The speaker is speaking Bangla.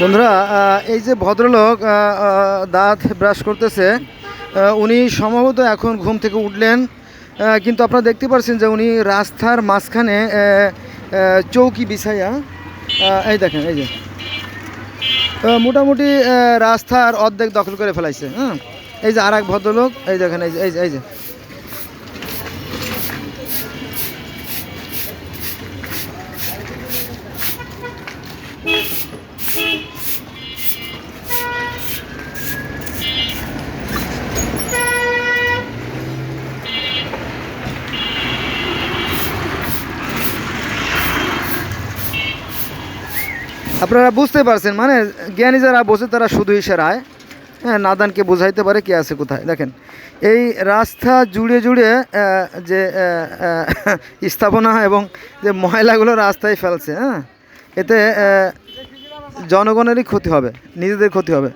বন্ধুরা এই যে ভদ্রলোক দাঁত ব্রাশ করতেছে উনি সম্ভবত এখন ঘুম থেকে উঠলেন কিন্তু আপনারা দেখতে পাচ্ছেন যে উনি রাস্তার মাঝখানে চৌকি বিছাইয়া এই দেখেন, এই যে মোটামুটি রাস্তার অর্ধেক দখল করে ফেলাইছে হ্যাঁ এই যে আর এক ভদ্রলোক, এই দেখেন এই যে এই যে আপনারা বুঝতে পারছেন মানে জ্ঞানী যারা বসে তারা শুধু রায় হ্যাঁ নাদানকে বোঝাইতে পারে কে আছে কোথায়। দেখেন, এই রাস্তা জুড়ে জুড়ে যে স্থাপনা এবং যে ময়লাগুলো রাস্তায় ফেলছে হ্যাঁ এতে জনগণেরই ক্ষতি হবে, নিজেদের ক্ষতি হবে।